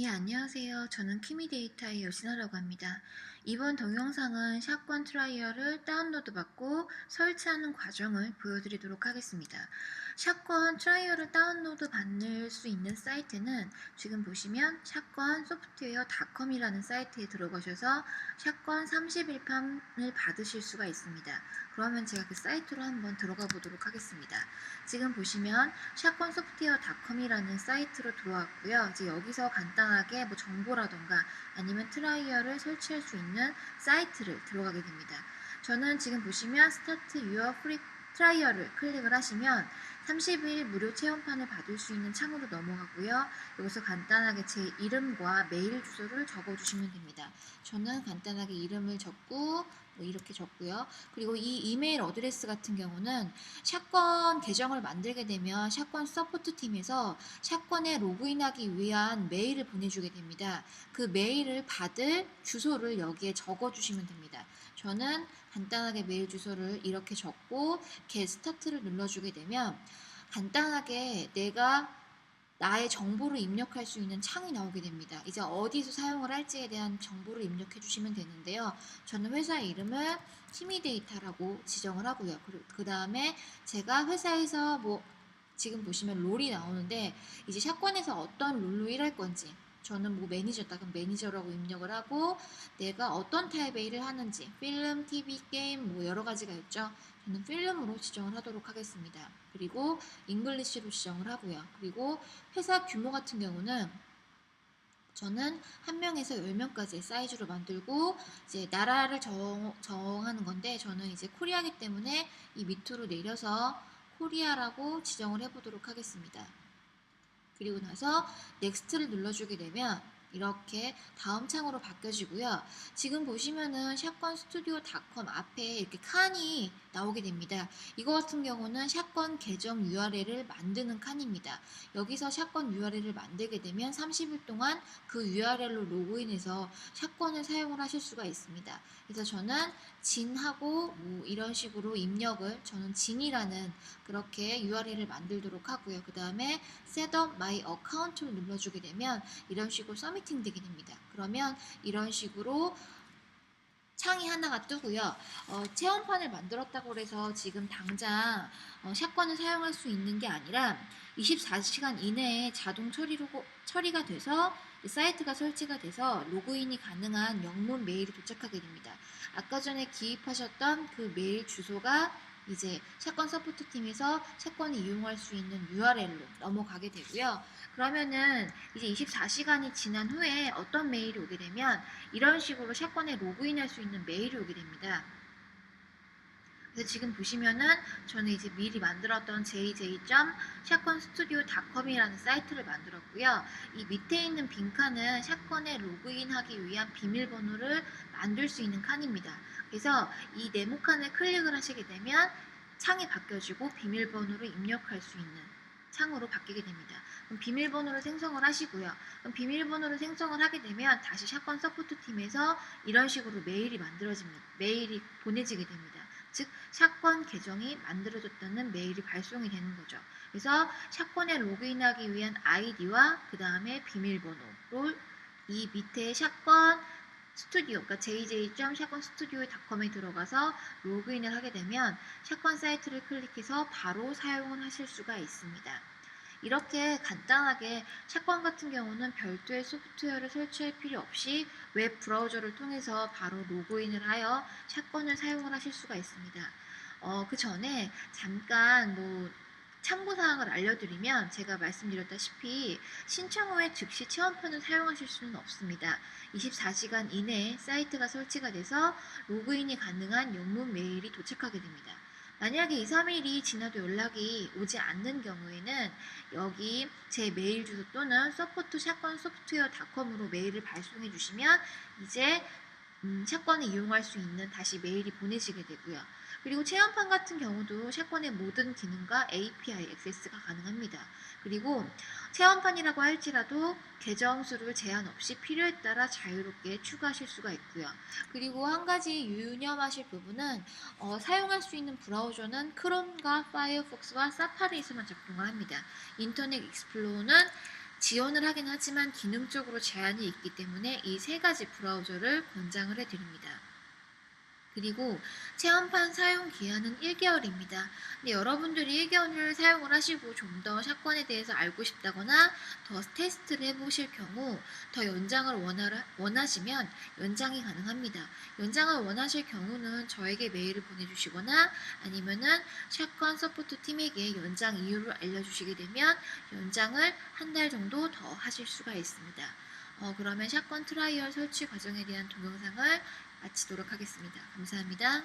예, 안녕하세요. 저는 키미데이터의 여신아라고 합니다. 이번 동영상은 샷건 트라이어를 다운로드 받고 설치하는 과정을 보여드리도록 하겠습니다. 샷건 트라이어를 다운로드 받을 수 있는 사이트는 지금 보시면 샷건 소프트웨어닷컴이라는 사이트에 들어가셔서 샷건 31판을 받으실 수가 있습니다. 그러면 제가 그 사이트로 한번 들어가 보도록 하겠습니다. 지금 보시면 샷건 소프트웨어닷컴이라는 사이트로 들어왔고요. 이제 여기서 간단하게 뭐 정보라던가 아니면 트라이어를 설치할 수 있는 사이트를 들어가게 됩니다. 저는 지금 보시면 스타트 유어 프리 트라이어를 클릭을 하시면 30일 무료 체험판을 받을 수 있는 창으로 넘어가고요. 여기서 간단하게 제 이름과 메일 주소를 적어주시면 됩니다. 저는 간단하게 이름을 적고 뭐 이렇게 적고요. 그리고 이 이메일 어드레스 같은 경우는 샷건 계정을 만들게 되면 샷건 서포트 팀에서 샷건에 로그인하기 위한 메일을 보내주게 됩니다. 그 메일을 받을 주소를 여기에 적어주시면 됩니다. 저는 간단하게 메일 주소를 이렇게 적고 get 스타트를 눌러주게 되면 간단하게 내가 나의 정보를 입력할 수 있는 창이 나오게 됩니다. 이제 어디서 사용을 할지에 대한 정보를 입력해 주시면 되는데요. 저는 회사 이름을 키미 데이터라고 지정을 하고요. 그 다음에 제가 회사에서 뭐 지금 보시면 롤이 나오는데 이제 샷건에서 어떤 롤로 일할 건지 저는 뭐 매니저다 그럼 매니저라고 입력을 하고 내가 어떤 타입의 일을 하는지 필름, TV, 게임 뭐 여러 가지가 있죠. 저는 필름으로 지정을 하도록 하겠습니다. 그리고 잉글리시로 지정을 하고요. 그리고 회사 규모 같은 경우는 저는 한 명에서 열 명까지의 사이즈로 만들고 이제 나라를 정, 정하는 건데 저는 이제 코리아기 때문에 이 밑으로 내려서 코리아라고 지정을 해보도록 하겠습니다. 그리고 나서 넥스트를 눌러주게 되면 이렇게 다음 창으로 바뀌어지고요. 지금 보시면은 샷건 스튜디오 닷컴 앞에 이렇게 칸이 나오게 됩니다. 이거 같은 경우는 샷건 계정 URL을 만드는 칸입니다. 여기서 샷건 URL을 만들게 되면 30일 동안 그 URL로 로그인해서 샷건을 사용을 하실 수가 있습니다. 그래서 저는 진하고 뭐 이런 식으로 입력을 저는 진이라는 그렇게 URL을 만들도록 하고요. 그 다음에 up my account를 눌러주게 되면 이런 식으로 서 미팅 되게 됩니다. 그러면 이런 식으로 창이 하나가 뜨고요. 어, 체험판을 만들었다고 해서 지금 당장 어, 샷건을 사용할 수 있는 게 아니라 24시간 이내에 자동 처리로, 처리가 돼서 사이트가 설치가 돼서 로그인이 가능한 영문 메일이 도착하게 됩니다. 아까 전에 기입하셨던 그 메일 주소가 이제 샷건 서포트 팀에서 샷건을 이용할 수 있는 URL로 넘어가게 되고요. 그러면은 이제 24시간이 지난 후에 어떤 메일이 오게 되면 이런 식으로 샷건에 로그인할 수 있는 메일이 오게 됩니다. 그래서 지금 보시면은 저는 이제 미리 만들었던 jj.샷건스튜디오.com이라는 사이트를 만들었고요. 이 밑에 있는 빈 칸은 샷건에 로그인하기 위한 비밀번호를 만들 수 있는 칸입니다. 그래서 이 네모칸을 클릭을 하시게 되면 창이 바뀌어지고 비밀번호를 입력할 수 있는 창으로 바뀌게 됩니다. 그럼 비밀번호를 생성을 하시고요. 그럼 비밀번호를 생성을 하게 되면 다시 샷건 서포트 팀에서 이런 식으로 메일이 만들어집니다. 메일이 보내지게 됩니다. 즉 샷건 계정이 만들어졌다는 메일이 발송이 되는 거죠. 그래서 샷건에 로그인하기 위한 아이디와 그 다음에 비밀번호를 이 밑에 샷건 스튜디오, 그러니까 jj.샷건스튜디오닷컴에 들어가서 로그인을 하게 되면 샷건 사이트를 클릭해서 바로 사용을 하실 수가 있습니다. 이렇게 간단하게 샷건 같은 경우는 별도의 소프트웨어를 설치할 필요 없이 웹 브라우저를 통해서 바로 로그인을 하여 샷건을 사용을 하실 수가 있습니다. 어, 그 전에 잠깐 뭐 참고사항을 알려드리면 제가 말씀드렸다시피 신청 후에 즉시 체험판을 사용하실 수는 없습니다. 24시간 이내에 사이트가 설치가 돼서 로그인이 가능한 영문 메일이 도착하게 됩니다. 만약에 2, 3일이 지나도 연락이 오지 않는 경우에는 여기 제 메일 주소 또는 서포트 샷건 소프트웨어 닷컴으로 메일을 발송해 주시면 이제 음, 샷건을 이용할 수 있는 다시 메일이 보내지게 되고요. 그리고 체험판 같은 경우도 샷건의 모든 기능과 API 액세스가 가능합니다. 그리고 체험판이라고 할지라도 계정 수를 제한 없이 필요에 따라 자유롭게 추가하실 수가 있고요. 그리고 한 가지 유념하실 부분은 어, 사용할 수 있는 브라우저는 크롬과 파이어폭스와 사파리에서만 작동을 합니다. 인터넷 익스플로어는 지원을 하긴 하지만 기능적으로 제한이 있기 때문에 이 세 가지 브라우저를 권장을 해드립니다. 그리고 체험판 사용 기한은 1개월입니다. 근데 여러분들이 1개월을 사용을 하시고 좀 더 샷건에 대해서 알고 싶다거나 더 테스트를 해보실 경우 더 연장을 원하, 원하시면 연장이 가능합니다. 연장을 원하실 경우는 저에게 메일을 보내주시거나 아니면은 샷건 서포트 팀에게 연장 이유를 알려주시게 되면 연장을 한 달 정도 더 하실 수가 있습니다. 어, 그러면 샷건 트라이얼 설치 과정에 대한 동영상을 마치도록 하겠습니다. 감사합니다.